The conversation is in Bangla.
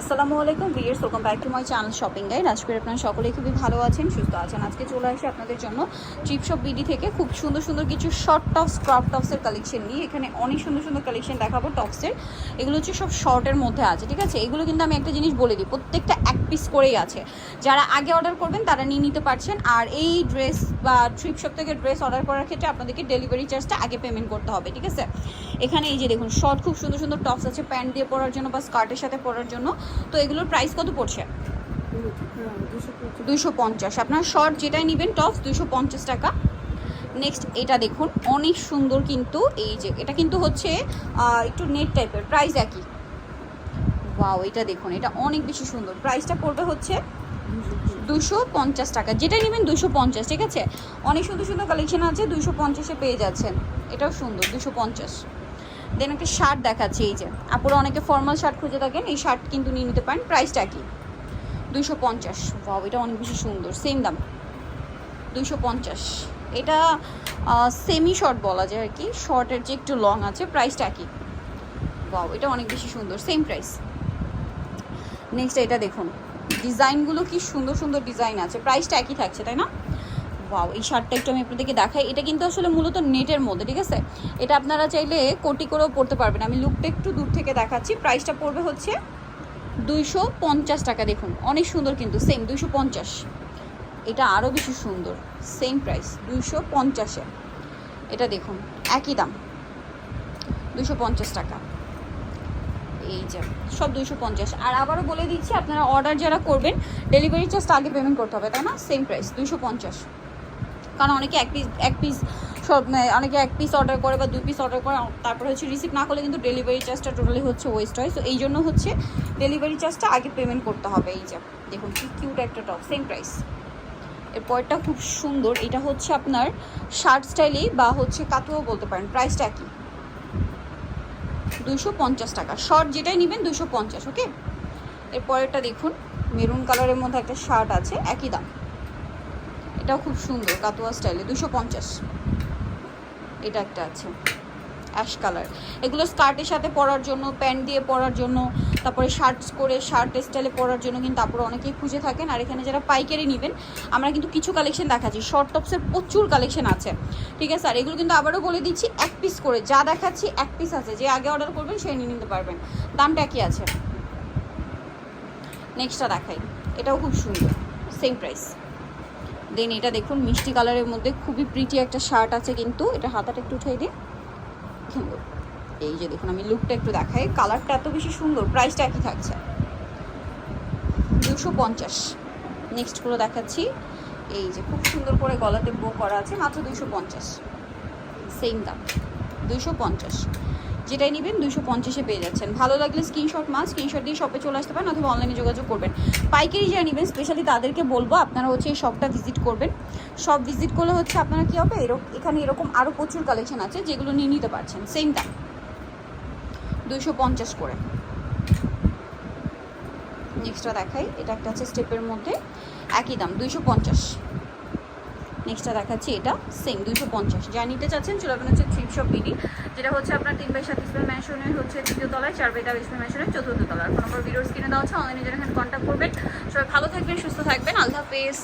আসসালামু আলাইকুম viewers welcome back to my channel shopping guide. আজকে আপনারা সকলে খুবই ভালো আছেন, সুস্থ আছেন। আজকে চলে আসি আপনাদের জন্য চিপ শপ বিডি থেকে। খুব সুন্দর সুন্দর কিছু শর্ট টপস ক্রপ টপসের কালেকশন নিয়ে এখানে অনেক সুন্দর সুন্দর কালেকশন দেখাবো টপসের এগুলো হচ্ছে সব শর্টের মধ্যে আছে, ঠিক আছে? এগুলো কিন্তু আমি একটা জিনিস বলে দিই, প্রত্যেকটা এক পিস করেই আছে। যারা আগে অর্ডার করবেন, তারা নিয়ে নিতে পারছেন। আর এই ড্রেস বা ট্রিপ শপ থেকে ড্রেস অর্ডার করার ক্ষেত্রে আপনাদেরকে ডেলিভারি চার্জটা আগে পেমেন্ট করতে হবে, ঠিক আছে? এখানে এই যে দেখুন শর্ট খুব সুন্দর সুন্দর টপস আছে প্যান্ট দিয়ে পরার জন্য বা স্কার্টের সাথে পরার জন্য। তো এগুলোর প্রাইস কত পড়ছে? দুইশো পঞ্চাশ। আপনার শর্ট যেটাই নেবেন টপস দুইশো পঞ্চাশ টাকা। নেক্সট এটা দেখুন অনেক সুন্দর কিন্তু এই যে এটা কিন্তু হচ্ছে একটু নেট টাইপের প্রাইস একই। ওয়াও এটা দেখুন এটা অনেক বেশি সুন্দর। প্রাইসটা পড়বে হচ্ছে দুশো পঞ্চাশ টাকা। যেটা নেবেন দুশো পঞ্চাশ ঠিক আছে? অনেক সুন্দর সুন্দর কালেকশন আছে দুশো পঞ্চাশে পেয়ে যাচ্ছেন। এটাও সুন্দর দুশো পঞ্চাশ। দেন একটা শার্ট দেখাচ্ছি, এই যে। আপুরা অনেকে ফর্মাল শার্ট খুঁজে থাকেন, এই শার্ট কিন্তু নিয়ে নিতে পারেন। প্রাইসটা কি? দুশো পঞ্চাশ। বাও এটা অনেক বেশি সুন্দর। সেম দাম। দুশো পঞ্চাশ। এটা সেমি শর্ট বলা যায় আর কি। শর্টের যে একটু লং আছে প্রাইসটা কি? বাও এটা অনেক বেশি সুন্দর। সেম প্রাইস নেক্সট এটা দেখুন। ডিজাইনগুলো কি সুন্দর সুন্দর ডিজাইন আছে। প্রাইসটা একই থাকছে, তাই না? ওয়াও এই শার্টটা একটু আমি আপনাদেরকে দেখাই। এটা কিন্তু আসলে মূলত নেটের মধ্যে, ঠিক আছে? এটা আপনারা চাইলে কোটি করেও পড়তে পারবেন। আমি লুকটা একটু দূর থেকে দেখাচ্ছি। প্রাইসটা পড়বে হচ্ছে দুইশো পঞ্চাশ টাকা, দেখুন। অনেক সুন্দর কিন্তু সেম দুইশো পঞ্চাশ। এটা আরও বেশি সুন্দর সেম প্রাইস দুইশো পঞ্চাশে এটা দেখুন, একই দাম। দুইশো পঞ্চাশ টাকা। এই যে, সব দুইশো পঞ্চাশ। আর আবারও বলে দিচ্ছি, আপনারা অর্ডার যারা করবেন ডেলিভারি চার্জটা আগে পেমেন্ট করতে হবে, তাই না? সেম প্রাইস দুইশো পঞ্চাশ। কারণ অনেকে এক পিস এক পিস সব মানে অনেকে এক পিস অর্ডার করে বা দুই পিস অর্ডার করে তারপরে হচ্ছে রিসিভ না করলে কিন্তু ডেলিভারি চার্জটা টোটালি হচ্ছে ওয়েস্ট হয়। তো এই জন্য হচ্ছে ডেলিভারি চার্জটা আগে পেমেন্ট করতে হবে এই যে, দেখুন কি কিউট একটা টপ সেম প্রাইস এর খুব সুন্দর, এটা হচ্ছে আপনার শার্ট স্টাইলেই বা হচ্ছে কাতুয়াও বলতে পারেন প্রাইসটা কি দুশো পঞ্চাশ টাকা শর্ট যেটাই নেবেন দুশো পঞ্চাশ ওকে এর পরেরটা দেখুন মেরুন কালারের মধ্যে একটা শার্ট আছে, একই দাম। এটাও খুব সুন্দর, কাতোয়া স্টাইলে দুশো পঞ্চাশ। এটা একটা আছে অ্যাশ কালার এগুলো স্কার্টের সাথে পরার জন্য প্যান্ট দিয়ে পরার জন্য, তারপরে শার্টস করে শার্ট স্টাইলে পরার জন্য কিন্তু আপনারা অনেকেই খুঁজে থাকেন। আর এখানে যারা পাইকারি নেবেন, আমরা কিন্তু কিছু কালেকশন দেখাচ্ছি। শর্ট টপসের প্রচুর কালেকশন আছে, ঠিক আছে? আর এগুলো কিন্তু আবারও বলে দিচ্ছি, এক পিস করে, যা দেখাচ্ছি এক পিস আছে। যে আগে অর্ডার করবেন, সেই নিয়ে নিতে পারবেন। দামটা কি আছে? নেক্সটটা দেখাই। এটাও খুব সুন্দর সেম প্রাইস দেন এটা দেখুন, মিষ্টি কালারের মধ্যে খুবই প্রিটি একটা শার্ট আছে কিন্তু। এটা হাতাটা একটু উঠাই দিই। এই যে দেখুন, আমি লুকটা একটু দেখাই। কালারটা এত বেশি সুন্দর প্রাইসটা একই থাকছে। দুশো পঞ্চাশ। নেক্সটগুলো দেখাচ্ছি। এই যে খুব সুন্দর করে গলাতে বো করা আছে, মাত্র দুইশো পঞ্চাশ। সেম দাম। দুইশো পঞ্চাশ। যেটাই নেবেন দুইশো পঞ্চাশে পেয়ে যাচ্ছেন। ভালো লাগলে স্ক্রিনশট মাছ স্ক্রিনশট দিয়ে শপে চলে আসতে পারেন অথবা অনলাইনে যোগাযোগ করবেন। পাইকারি যারা নেবেন স্পেশালি তাদেরকে বলব আপনারা হচ্ছে এই শপটা ভিজিট করবেন। সব ভিজিট করলে হচ্ছে আপনারা কী হবে? এরকম এখানে এরকম আরও প্রচুর কালেকশন আছে যেগুলো নিয়ে নিতে পারছেন। সেম দাম। দুইশো পঞ্চাশ করে। নেক্সটটা দেখাই। এটা একটা আছে স্টেপের মধ্যে। একই দাম, দুইশো পঞ্চাশ। নেক্সটটা দেখাচ্ছি, এটা সেম দুশো পঞ্চাশ। যা নিতে চাচ্ছেন চলে আসবেন হচ্ছে থ্রিপ শপ বিডি যেটা হচ্ছে আপনার তিন বাই সাত ইসমাইল ম্যানশনের হচ্ছে তৃতীয় তলায়, চার বাই দাব ইসমাইল ম্যানশনের চতুর্থ তলায়। ফোন নম্বর ভিডিওস কিনে দেওয়া হচ্ছে অনলাইনে যারা এখানে কন্ট্যাক্ট করবেন। সবাই ভালো থাকবেন, সুস্থ থাকবেন, আল্লাহ হাফেজ।